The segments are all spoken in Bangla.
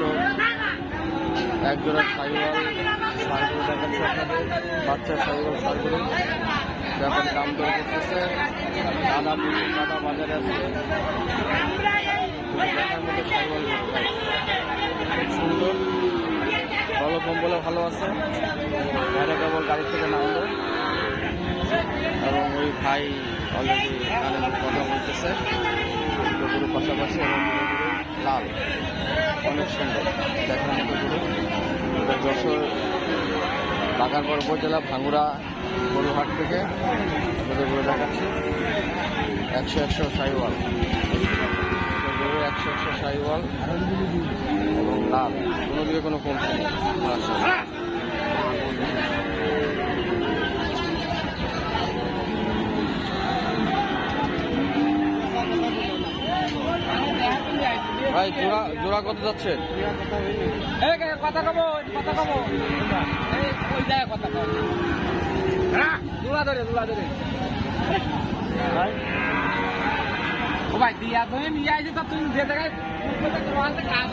দর্শক একজোড়া সাইওয়াল সারগুলো দেখাচ্ছে আপনাদের, বাচ্চা সাইওয়াল সারগুলো ব্যাপারে দাম দর করতেছে। দাদা দাদা আছে। দেখার মতো সাইওয়াল খুব সুন্দর। ভালো কম্বলে ভালো আছে। বাইরে কেবল গাড়ি থেকে নামলো। এবং ওই ভাই অলরেডি কথা বলতেছে। পাশাপাশি এবং লাল। অনেক সুন্দর। দেখার মতো এটা যশোর বাগানগড় উপজেলা, ভাঙ্গুড়া গরুহাট থেকে আমাদের গরু দেখাচ্ছি। একশো একশো সাইওয়াল। গরু একশো একশো সাইওয়াল এবং লাল। কোনো দিকে কোনো কমছে নেই ভাই জোড়া জোড়া কত যাচ্ছে? কথা কব কথা কব ওই জায়গায় কথা কব হ্যাঁ? ধরে দুলা ধরে। ও ভাই দিয়া তুমি নিয়ে আইছি তো তুমি যে জায়গায় কাজ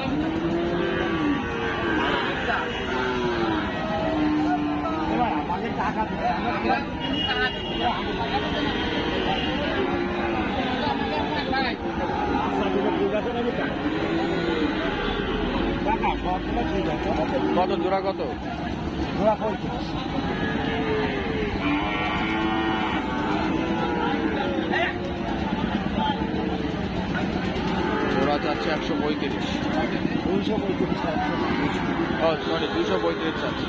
আমাকে টাকা দিতে। টাকা দিতে কত জোড়া কত? জোড়া যাচ্ছে একশো পঁয়ত্রিশ। ও সরি দুশো পঁয়ত্রিশ চাচ্ছে